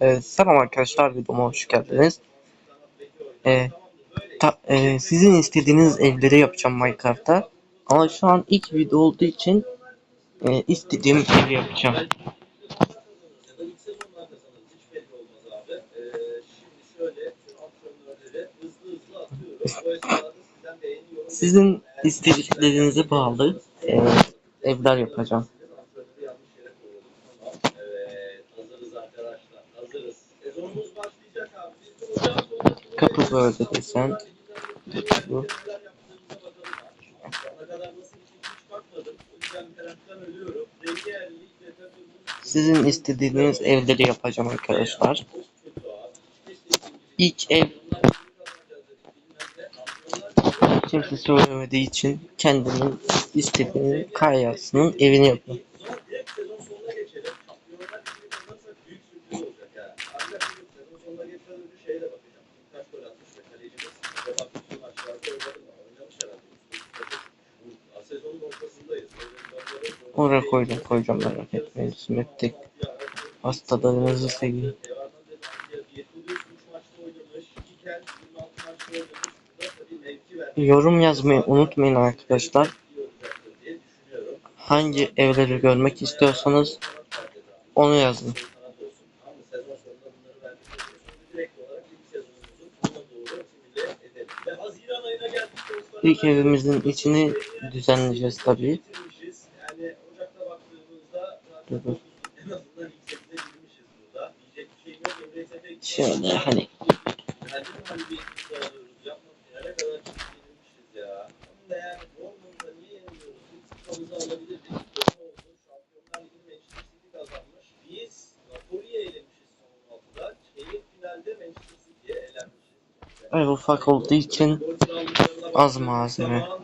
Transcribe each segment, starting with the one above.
Ee, selam arkadaşlar videoma hoş geldiniz. Ee, ta- e, sizin istediğiniz evleri yapacağım Minecraft'ta. Ama şu an ilk video olduğu için e, istediğim evi yapacağım. Sizin istediklerinize bağlı e, evler yapacağım. Kapı böyle desen. Bu. Sizin istediğiniz evleri yapacağım arkadaşlar. İlk ev kimse söylemediği için kendimin istediğini Kayası'nın evini yapıyorum. Oraya koydum koyacağım merak etmeyin. Smettik. Hastalarınızı seveyim. Yorum yazmayı unutmayın arkadaşlar. Hangi evleri görmek istiyorsanız onu yazın. İlk evimizin içini düzenleyeceğiz tabii. Şöyle hani ev ufak olduğu için az malzeme.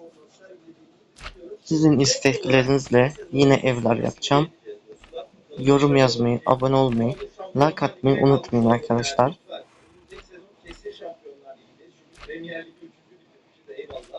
Sizin isteklerinizle yine evler yapacağım. Yorum yazmayı, abone olmayı, like atmayı unutmayın arkadaşlar.